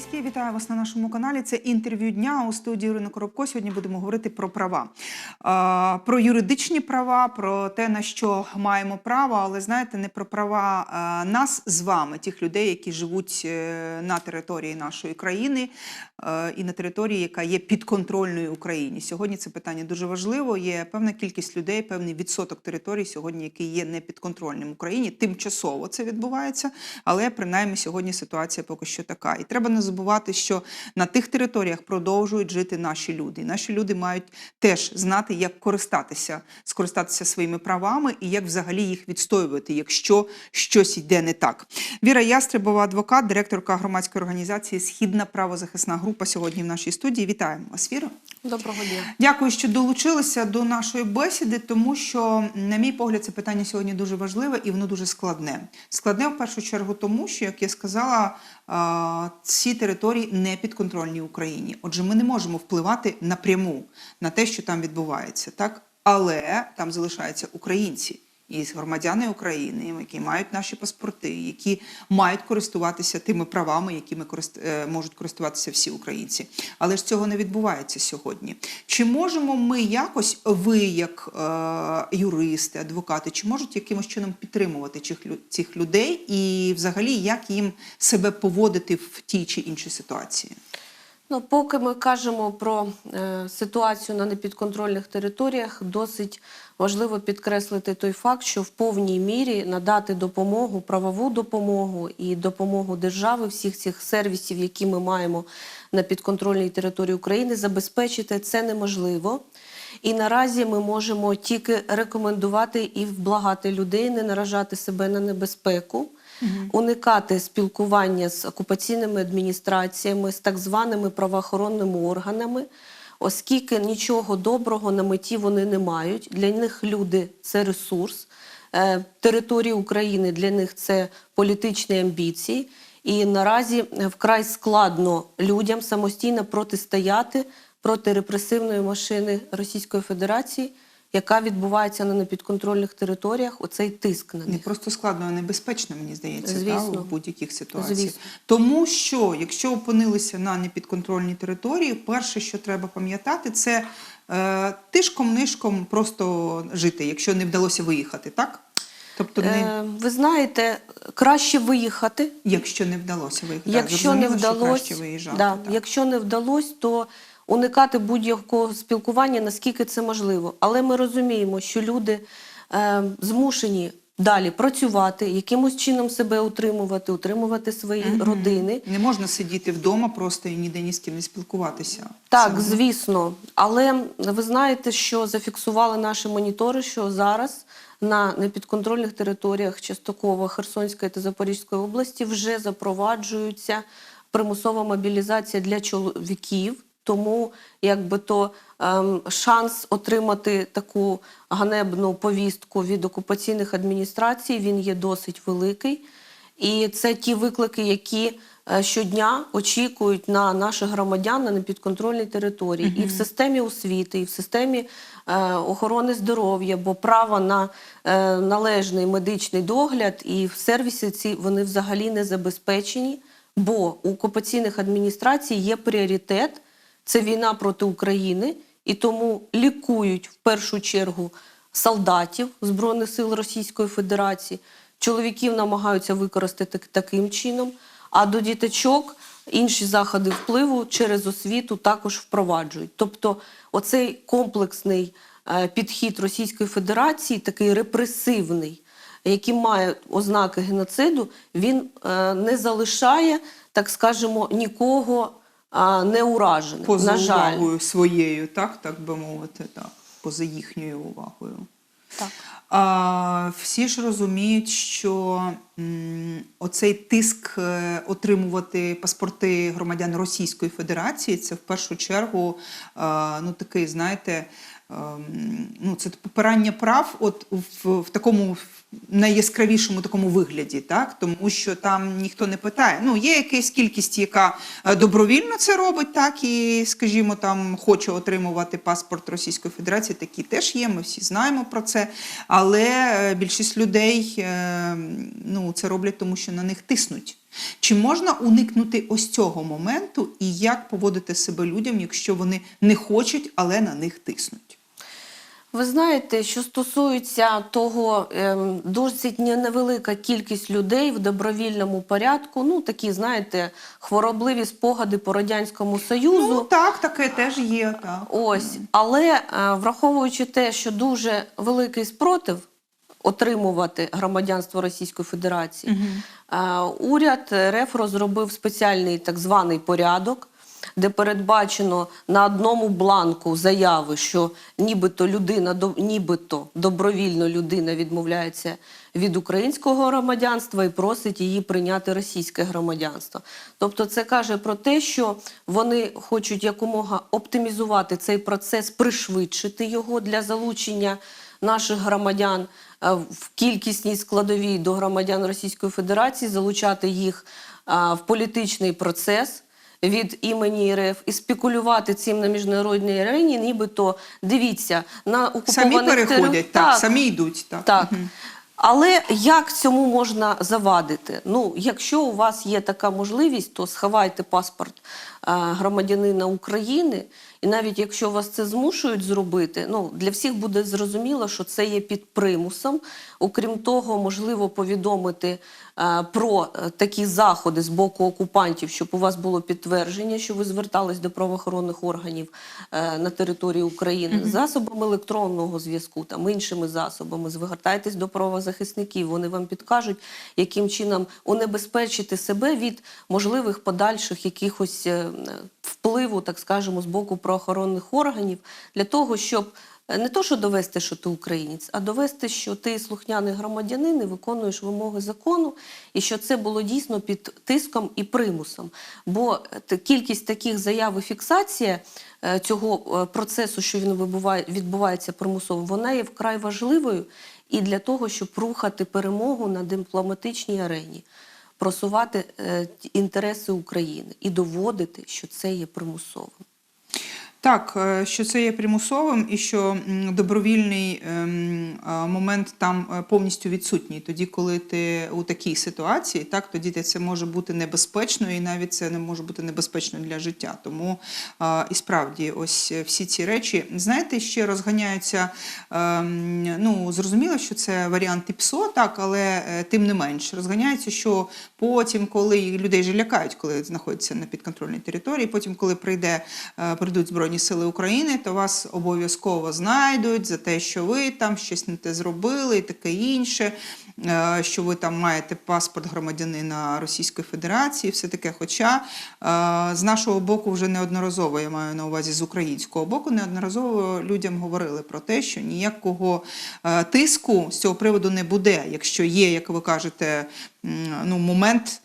Міський вітаю вас на нашому каналі. Це інтерв'ю дня у студії Ірина Коробко. Сьогодні будемо говорити про права, про юридичні права, про те, на що маємо право, але знаєте, не про права нас з вами, тих людей, які живуть е, на території нашої країни е, і на території, яка є підконтрольною Україні. Сьогодні це питання дуже важливо. Є певна кількість людей, певний відсоток територій сьогодні, який є непідконтрольним Україні. Тимчасово це відбувається, але принаймні сьогодні ситуація поки що така. І треба не забувати, що на тих територіях продовжують жити наші люди. Наші люди мають теж знати, як користатися, скористатися своїми правами і як взагалі їх відстоювати, якщо щось йде не так. Віра Ястребова, адвокат, директорка громадської організації Східна правозахисна група сьогодні в нашій студії. Вітаємо вас, Віра. Доброго дня. Дякую, що долучилися до нашої бесіди, тому що, на мій погляд, це питання сьогодні дуже важливе і воно дуже складне. Складне в першу чергу, тому що, як я сказала, ці території не підконтрольні Україні. Отже, ми не можемо впливати напряму на те, що там відбувається, так але там залишаються українці. І громадяни України, які мають наші паспорти, які мають користуватися тими правами, якими е, можуть користуватися всі українці. Але ж цього не відбувається сьогодні. Чи можемо ми якось, ви, як е, юристи, адвокати, чи можуть якимось чином підтримувати цих, цих людей і взагалі як їм себе поводити в тій чи іншій ситуації? Ну, поки ми кажемо про е, ситуацію на непідконтрольних територіях, досить важливо підкреслити той факт, що в повній мірі надати допомогу, правову допомогу і допомогу держави всіх цих сервісів, які ми маємо на підконтрольній території України, забезпечити це неможливо. І наразі ми можемо тільки рекомендувати і вблагати людей, не наражати себе на небезпеку. Уникати спілкування з окупаційними адміністраціями, з так званими правоохоронними органами, оскільки нічого доброго на меті вони не мають. Для них люди це ресурс. Е, Території України для них це політичні амбіції. І наразі вкрай складно людям самостійно протистояти проти репресивної машини Російської Федерації, яка відбувається на непідконтрольних територіях. Оцей тиск на Не просто складно, а небезпечно, мені здається, та, у будь-яких ситуаціях. Звісно. Тому що, якщо опинилися на непідконтрольній території, перше, що треба пам'ятати, це е, тишком-нишком просто жити, якщо не вдалося виїхати, так? Тобто, не, Е, ви знаєте, краще виїхати. якщо не вдалося виїхати. Якщо не Зрозуміло, що вдалося, краще виїжджати. да, так. якщо не вдалося, то уникати будь-якого спілкування, наскільки це можливо. Але ми розуміємо, що люди е, змушені далі працювати, якимось чином себе утримувати, утримувати свої родини. Не можна сидіти вдома просто і ніде ні з ким не спілкуватися. Так, Це- звісно. Але ви знаєте, що зафіксували наші монітори, що зараз на непідконтрольних територіях Частокова, Херсонської та Запорізької області вже запроваджується примусова мобілізація для чоловіків. Тому якби то ем, шанс отримати таку ганебну повістку від окупаційних адміністрацій він є досить великий. І це ті виклики, які е, щодня очікують на наших громадян на непідконтрольній території, і в системі освіти, і в системі е, охорони здоров'я, бо право на е, належний медичний догляд і в сервісі ці вони взагалі не забезпечені, бо у окупаційних адміністрацій є пріоритет це війна проти України, і тому лікують в першу чергу солдатів Збройних сил Російської Федерації. Чоловіків намагаються використати таким чином, а до діточок інші заходи впливу через освіту також впроваджують. Тобто, оцей комплексний е, підхід Російської Федерації, такий репресивний, який має ознаки геноциду, він е, не залишає, так скажемо, нікого не ураженим. поза на жаль. увагою своєю, так, так би мовити, так, поза їхньою увагою. Так. А, всі ж розуміють, що м, оцей тиск е, отримувати паспорти громадян Російської Федерації це в першу чергу е, ну, такий, знаєте, ем, ну, це попирання прав от в, в такому найяскравішому такому вигляді, так? тому що там ніхто не питає. Ну, є якась кількість, яка е, добровільно це робить, так, і, скажімо, там хоче отримувати паспорт Російської Федерації, такі теж є, ми всі знаємо про це. Але е, більшість людей, е, ну, це роблять? Тому що на них тиснуть. Чи можна уникнути ось цього моменту, і як поводити себе людям, якщо вони не хочуть, але на них тиснуть? Ви знаєте, що стосується того, ем, досить не- невелика кількість людей в добровільному порядку, ну такі, знаєте, хворобливі спогади по Радянському Союзу. Ну так, таке теж є. Так. Ось, але е, враховуючи те, що дуже великий спротив отримувати громадянство Російської Федерації, е, уряд РФ розробив спеціальний так званий порядок. Де передбачено на одному бланку заяви, що нібито людина нібито добровільно людина відмовляється від українського громадянства і просить її прийняти російське громадянство. Тобто, це каже про те, що вони хочуть якомога оптимізувати цей процес, пришвидшити його для залучення наших громадян е, в кількісній складовій до громадян Російської Федерації, залучати їх в політичний процес. Від імені РФ і спекулювати цим на міжнародній арені, нібито дивіться на окупованих Самі переходять, тер... так, самі йдуть. Так. так. Але як цьому можна завадити? Ну, якщо у вас є така можливість, то сховайте паспорт громадянина України, і навіть якщо вас це змушують зробити, ну для всіх буде зрозуміло, що це є під примусом. Окрім того, можливо повідомити е, про е, такі заходи з боку окупантів, щоб у вас було підтвердження, що ви звертались до правоохоронних органів е, на території України засобами електронного зв'язку, там іншими засобами. Звертайтесь до правозахисників. Вони вам підкажуть, яким чином унебезпечити себе від можливих подальших якихось е, впливу, так скажемо, з боку правоохоронних органів для того, щоб е, не то, що довести, що ти українець, а довести, що ти слухняний громадянин і виконуєш вимоги закону, і що це було дійсно під тиском і примусом. Бо е, кількість таких заяв і фіксація е, цього процесу, що він відбувається примусово, вона є вкрай важливою і для того, щоб рухати перемогу на дипломатичній арені. Просувати е, інтереси України і доводити, що це є примусовим. Так, е, що це є примусовим і що добровільний ем, е, момент там е, повністю відсутній. Тоді, коли ти у такій ситуації, так тоді це може бути небезпечно, і навіть це не може бути небезпечно для життя. Тому і справді, ось всі ці речі, знаєте, ще розганяються. ем, Ну зрозуміло, що це варіант ІПСО, так, але тим не менш розганяється, що потім, коли людей же лякають, коли знаходяться на підконтрольній території, потім, коли прийде прийдуть збройні сили України, то вас обов'язково знайдуть за те, що ви там щось не те зробили, і таке інше, е, що ви там маєте паспорт громадянина Російської Федерації, все таке. Хоча е, з нашого боку вже неодноразово, я маю на увазі з українського боку, неодноразово людям говорили про те, що ніякого е, тиску з цього приводу не буде, якщо є, як ви кажете, ну, момент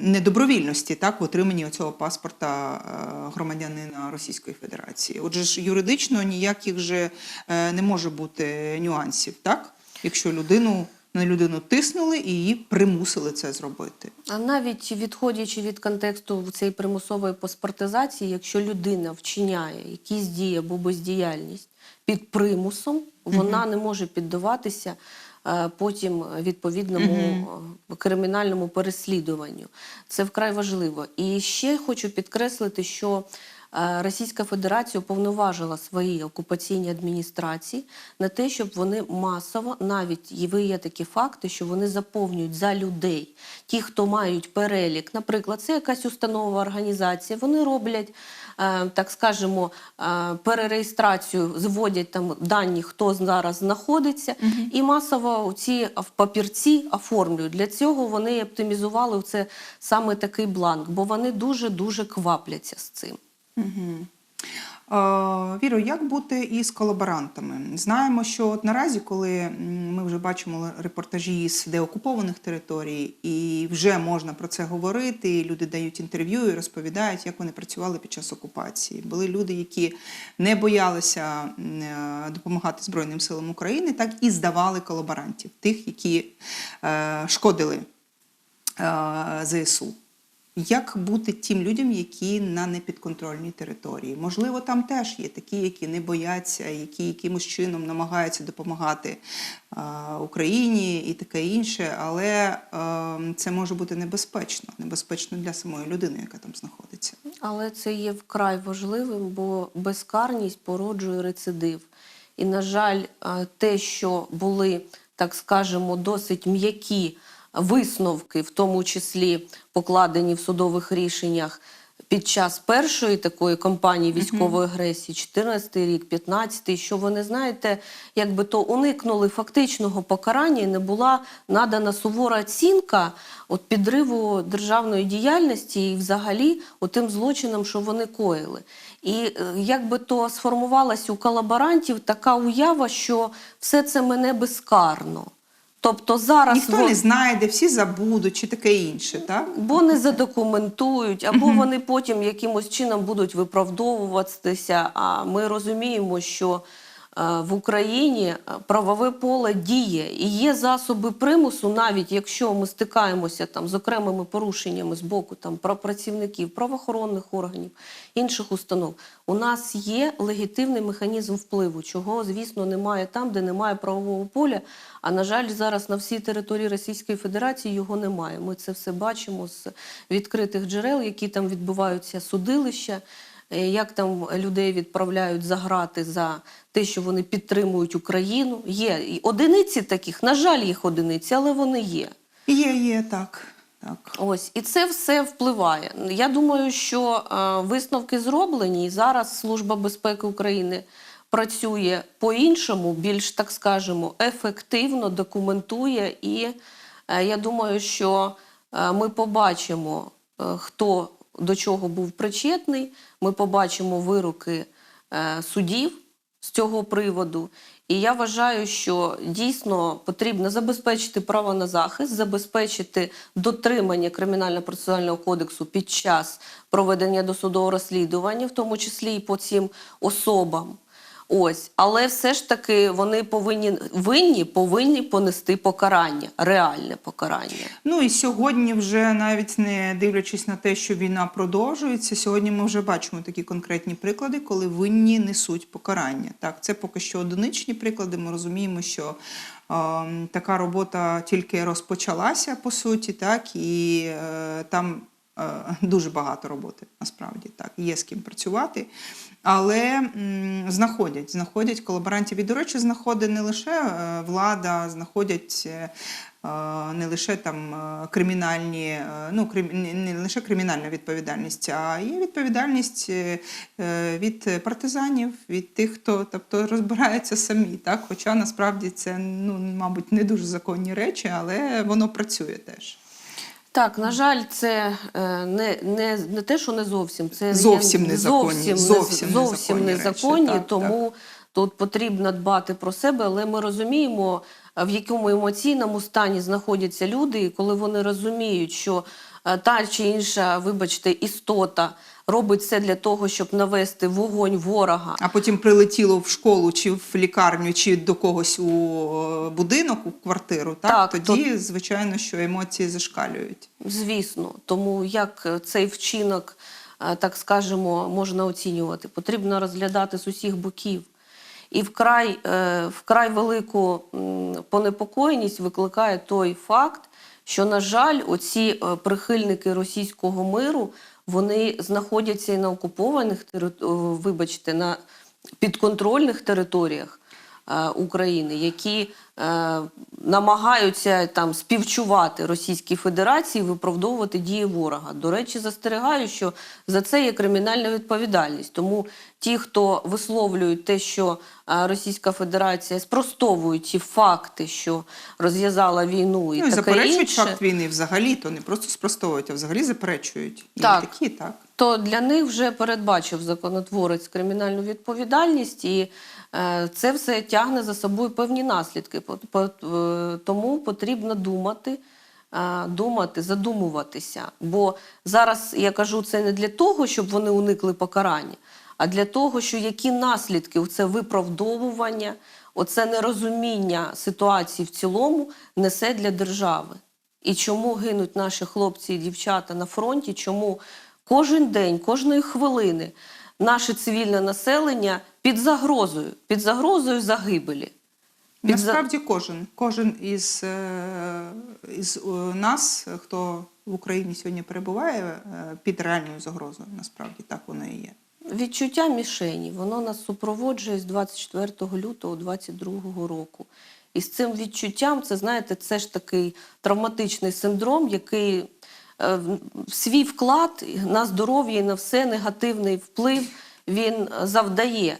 недобровільності так, в отриманні цього паспорта е, громадянина Російської Федерації. Отже ж юридично ніяких же е, не може бути нюансів, так? якщо людину на людину тиснули і її примусили це зробити. А навіть відходячи від контексту цієї примусової паспортизації, якщо людина вчиняє якісь дії або бездіяльність під примусом, вона не може піддаватися потім відповідному е, кримінальному переслідуванню. Це вкрай важливо. І ще хочу підкреслити, що е, Російська Федерація уповноважила свої окупаційні адміністрації на те, щоб вони масово, навіть є- є такі факти, що вони заповнюють за людей. Ті, хто мають перелік, наприклад, це якась установа, організація, вони роблять, е, так скажемо, е, перереєстрацію, зводять там дані, хто зараз знаходиться, і масово ці в папірці оформлюють. Для цього вони оптимізували це саме такий бланк, бо вони дуже дуже квапляться з цим. Е, Віро, як бути із колаборантами? Знаємо, що от наразі, коли ми вже бачимо репортажі з деокупованих територій, і вже можна про це говорити, люди дають інтерв'ю і розповідають, як вони працювали під час окупації. Були люди, які не боялися е, допомагати Збройним силам України, так і здавали колаборантів, тих, які е, шкодили е, ЗСУ. Як бути тим людям, які на непідконтрольній території? Можливо, там теж є такі, які не бояться, які якимось чином намагаються допомагати Україні і таке інше, але е, це може бути небезпечно, небезпечно для самої людини, яка там знаходиться. Але це є вкрай важливим, бо безкарність породжує рецидив. І, на жаль, е, те, що були, так скажемо, досить м'які висновки, в тому числі покладені в судових рішеннях під час першої такої кампанії військової агресії, 14 рік, 15 що вони, знаєте, якби то уникнули фактичного покарання і не була надана сувора оцінка от підриву державної діяльності і взагалі тим злочинам, що вони коїли. І е, якби то сформувалася у колаборантів така уява, що все це мене безкарно. Тобто зараз Ніхто вон- не знайде, всі забудуть чи таке інше, так? Бо не задокументують, або вони потім якимось чином будуть виправдовуватися. А ми розуміємо, що в Україні е, правове поле діє і є засоби примусу, навіть якщо ми стикаємося там з окремими порушеннями з боку там пра- працівників правоохоронних органів, інших установ. У нас є легітимний механізм впливу, чого, звісно, немає там, де немає правового поля. А на жаль, зараз на всій території Російської Федерації його немає. Ми це все бачимо з відкритих джерел, які там відбуваються судилища, е, як там людей відправляють за грати за те, що вони підтримують Україну. Є одиниці таких, на жаль, їх одиниці, але вони є. Є, є, так. так. Ось і це все впливає. Я думаю, що е, висновки зроблені, і зараз Служба безпеки України працює по-іншому, більш так скажемо, ефективно документує. І е, я думаю, що е, ми побачимо, е, хто до чого був причетний. Ми побачимо вироки е, судів з цього приводу. І я вважаю, що дійсно потрібно забезпечити право на захист, забезпечити дотримання кримінально-процесуального кодексу під час проведення досудового розслідування, в тому числі і по цим особам. Ось, але все ж таки вони повинні винні повинні понести покарання, реальне покарання. Ну і сьогодні, вже навіть не дивлячись на те, що війна продовжується, сьогодні ми вже бачимо такі конкретні приклади, коли винні несуть покарання. Так, це поки що одиничні приклади. Ми розуміємо, що е, така робота тільки розпочалася по суті, так і е, там. е, Дуже багато роботи насправді так є з ким працювати, але знаходять, знаходять колаборантів. І, до речі, знаходить не лише е, влада, знаходять е, е, не лише там кримінальні, ну не- лише кримінальна відповідальність, а є відповідальність від партизанів, від тих, хто тобто розбирається самі. Так, хоча насправді це ну мабуть не дуже законні речі, але воно працює теж. Так, на жаль, це е, не, не, не те, що не зовсім. Це Зовсім незаконні, Зовсім, зовсім не, зовсім незаконні речі, так, тому тут потрібно дбати про себе, але ми розуміємо, в якому емоційному стані знаходяться люди, і коли вони розуміють, що е, та чи інша, вибачте, істота робить все для того, щоб навести вогонь ворога. А потім прилетіло в школу чи в лікарню, чи до когось у е, будинок, у квартиру. Так, Так, тоді, звичайно, що емоції зашкалюють. Звісно, тому як е, цей вчинок, е, так скажемо, можна оцінювати, потрібно розглядати з усіх боків. І вкрай, вкрай велику понепокоєність викликає той факт, що, на жаль, оці прихильники російського миру вони знаходяться і на окупованих вибачте, на підконтрольних територіях України, які намагаються там співчувати Російській Федерації, виправдовувати дії ворога. До речі, застерігаю, що за це є кримінальна відповідальність. Тому ті, хто висловлюють те, що е, Російська Федерація спростовують ті факти, що розв'язала війну і ну таке заперечують інше, факт війни взагалі, то не просто спростовують, а взагалі заперечують. І Так. такі, так. то для них вже передбачив законотворець кримінальну відповідальність, і е, це все тягне за собою певні наслідки. Е, Тому потрібно думати, е, думати, задумуватися. Бо зараз я кажу це не для того, щоб вони уникли покарання, а для того, що які наслідки це виправдовування, оце нерозуміння ситуації в цілому несе для держави. І чому гинуть наші хлопці і дівчата на фронті? Чому кожен день, кожної хвилини наше цивільне населення під загрозою, під загрозою загибелі? За- Насправді кожен, кожен із, е, із е, нас, хто в Україні сьогодні перебуває, е, під реальною загрозою. Насправді так воно і є. Відчуття мішені, воно нас супроводжує з 24 лютого 2022 року. І з цим відчуттям, це знаєте, це ж такий травматичний синдром, який е, свій вклад на здоров'я і на все негативний вплив він завдає.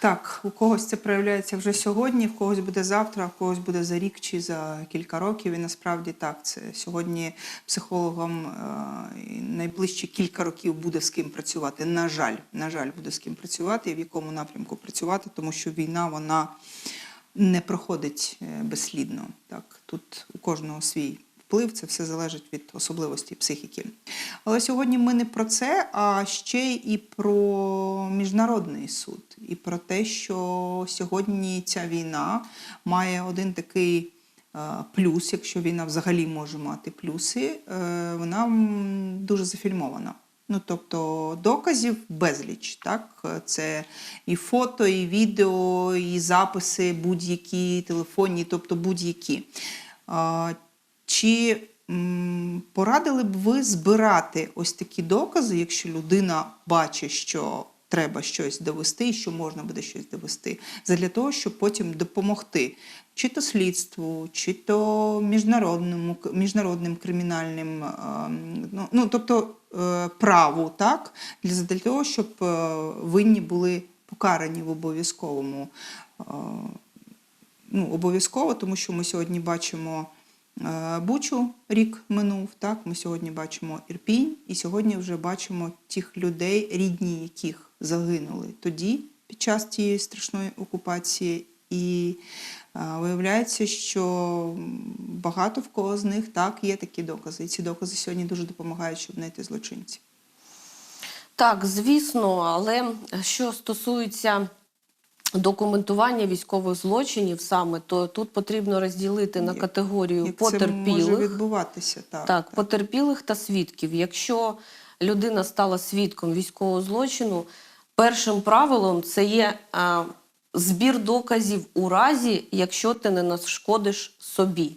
Так, у когось це проявляється вже сьогодні, в когось буде завтра, в когось буде за рік чи за кілька років. І насправді так, це сьогодні психологам е, найближчі кілька років буде з ким працювати. На жаль, на жаль, буде з ким працювати і в якому напрямку працювати, тому що війна вона не проходить е, безслідно. Так, тут у кожного свій вплив, це все залежить від особливості психіки. Але сьогодні ми не про це, а ще і про міжнародний суд, і про те, що сьогодні ця війна має один такий е, плюс, якщо війна взагалі може мати плюси, е, вона дуже зафільмована. Ну, тобто доказів безліч, так? Це і фото, і відео, і записи будь-які, телефонні, тобто будь-які. Чи порадили б ви збирати ось такі докази, якщо людина бачить, що треба щось довести, і що можна буде щось довести, задля того, щоб потім допомогти чи то слідству, чи то міжнародному міжнародним кримінальним, ем, ну, ну тобто е, праву, так, для для того, щоб е, винні були покарані в обов'язковому е, ну, обов'язково, тому що ми сьогодні бачимо е, Бучу, рік минув. Так, ми сьогодні бачимо Ірпінь, і сьогодні вже бачимо тих людей, рідні яких загинули тоді, під час тієї страшної окупації. І е, виявляється, що багато в кого з них так є такі докази. І ці докази сьогодні дуже допомагають, щоб знайти злочинців. Так, звісно, але що стосується документування військових злочинів саме, то тут потрібно розділити на категорію Як це може потерпілих. відбуватися? Так, Так, потерпілих та свідків. Якщо людина стала свідком військового злочину, першим правилом це є а, збір доказів у разі, якщо ти не нашкодиш собі.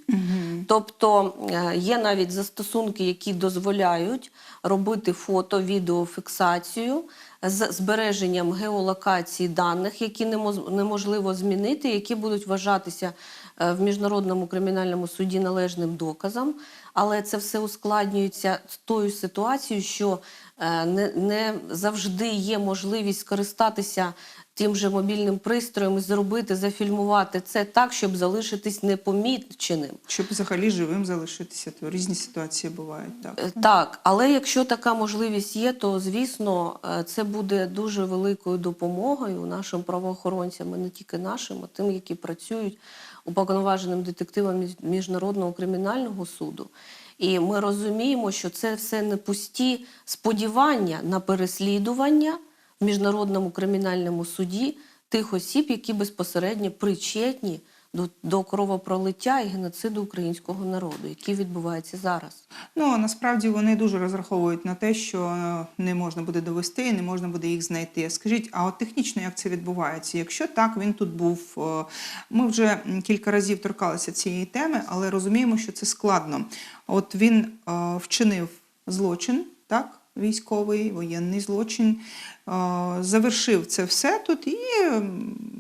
Тобто е, є навіть застосунки, які дозволяють робити фото, відеофіксацію з збереженням геолокації даних, які немо- неможливо змінити, які будуть вважатися е, в міжнародному кримінальному суді належним доказом. Але це все ускладнюється тою ситуацією, що не, не завжди є можливість скористатися тим же мобільним пристроєм і зробити, зафільмувати це так, щоб залишитись непоміченим. Щоб взагалі живим залишитися, то різні ситуації бувають. Так. Е, Так, але якщо така можливість є, то звісно е, це буде дуже великою допомогою нашим правоохоронцям, і не тільки нашим, а тим, які працюють уповноваженим детективом міжнародного кримінального суду. І ми розуміємо, що це все не пусті сподівання на переслідування в міжнародному кримінальному суді тих осіб, які безпосередньо причетні до, до кровопролиття і геноциду українського народу, який відбувається зараз. Ну насправді вони дуже розраховують на те, що е, не можна буде довести, не можна буде їх знайти. Скажіть, а от технічно як це відбувається? Якщо так, він тут був. е, Ми вже кілька разів торкалися цієї теми, але розуміємо, що це складно. От він е, вчинив злочин, так. Військовий, воєнний злочин, е, завершив це все тут і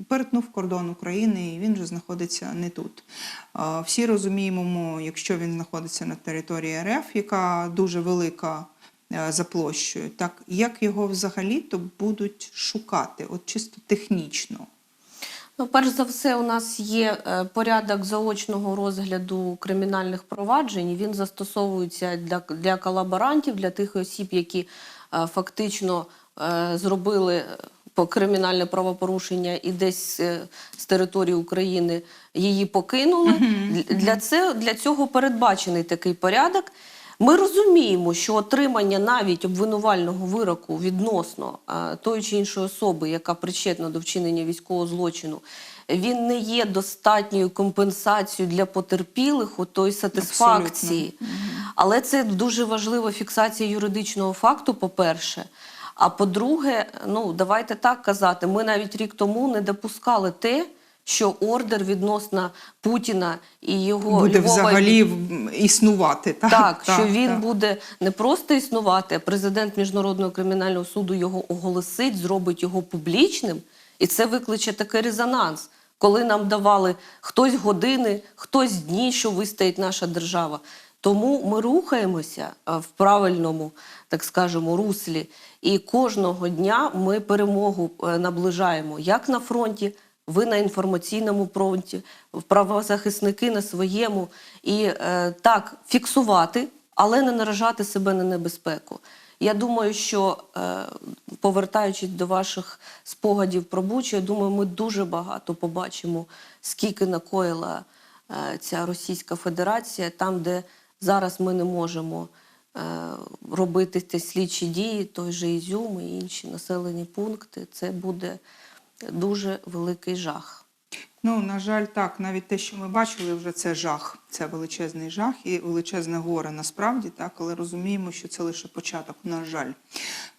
перетнув кордон України, і він вже знаходиться не тут. Е, Всі розуміємо, якщо він знаходиться на території РФ, яка дуже велика е, за площею, так як його взагалі то будуть шукати, от чисто технічно. Ну, перш за все, у нас є е, порядок заочного розгляду кримінальних проваджень. Він застосовується для, для колаборантів, для тих осіб, які е, фактично е, зробили кримінальне правопорушення і десь е, з території України її покинули. Для, це, для цього передбачений такий порядок. Ми розуміємо, що отримання навіть обвинувального вироку відносно тої чи іншої особи, яка причетна до вчинення військового злочину, він не є достатньою компенсацією для потерпілих у той сатисфакції. Але це дуже важлива фіксація юридичного факту, по-перше. А по-друге, ну давайте так казати, ми навіть рік тому не допускали те, що ордер відносно Путіна і його Буде Львова взагалі існувати. Так, так, що він так. буде не просто існувати, а президент Міжнародного кримінального суду його оголосить, зробить його публічним, і це викличе такий резонанс, коли нам давали хтось години, хтось дні, що вистоїть наша держава. Тому ми рухаємося е, в правильному, так скажемо, руслі. І кожного дня ми перемогу е, наближаємо як на фронті, ви на інформаційному фронті, правозахисники на своєму. І е, так фіксувати, але не наражати себе на небезпеку. Я думаю, що е, повертаючись до ваших спогадів про Бучу, я думаю, ми дуже багато побачимо, скільки накоїла е, ця Російська Федерація, там, де зараз ми не можемо е, робити ті слідчі дії, той же Ізюм і інші населені пункти. Це буде дуже великий жах. Ну, на жаль, так, навіть те, що ми бачили, вже це жах. Це величезний жах і величезне горе насправді, так, але розуміємо, що це лише початок, на жаль.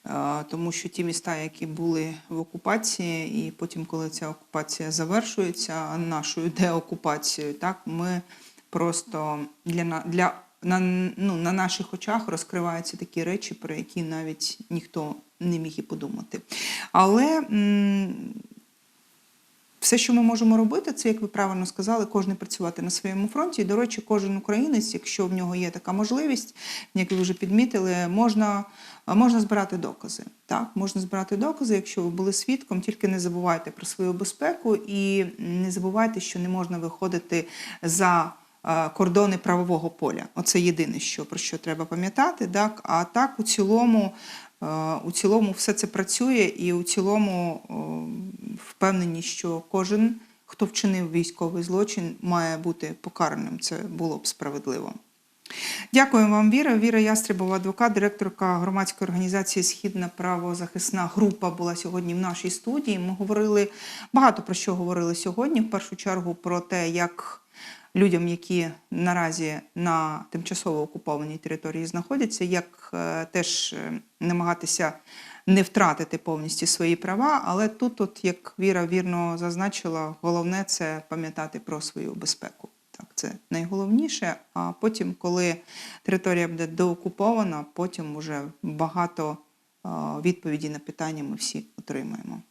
Е, Тому що ті міста, які були в окупації, і потім, коли ця окупація завершується нашою деокупацією, так, ми просто для, для на, ну, на наших очах розкриваються такі речі, про які навіть ніхто не міг і подумати. Але все, що ми можемо робити, це, як ви правильно сказали, кожен працювати на своєму фронті. І, до речі, кожен українець, якщо в нього є така можливість, як ви вже підмітили, можна, можна збирати докази. Так, можна збирати докази, якщо ви були свідком, тільки не забувайте про свою безпеку і не забувайте, що не можна виходити за е, кордони правового поля. Оце єдине, що про що треба пам'ятати. Так? А так, у цілому, у цілому все це працює, і у цілому е, впевнені, що кожен, хто вчинив військовий злочин, має бути покараним. Це було б справедливо. Дякую вам, Віра. Віра Ястребова, адвокат, директорка громадської організації Східна правозахисна група була сьогодні в нашій студії. Ми говорили багато про що говорили сьогодні. В першу чергу про те, як людям, які наразі на тимчасово окупованій території знаходяться, як е, теж е, намагатися не втратити повністю свої права. Але тут, от, як Віра вірно зазначила, головне це пам'ятати про свою безпеку. Так, це найголовніше. А потім, коли територія буде доокупована, потім вже багато е, відповідей на питання ми всі отримаємо.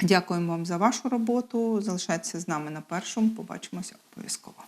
Дякуємо вам за вашу роботу. Залишайтеся з нами на першому. Побачимося обов'язково.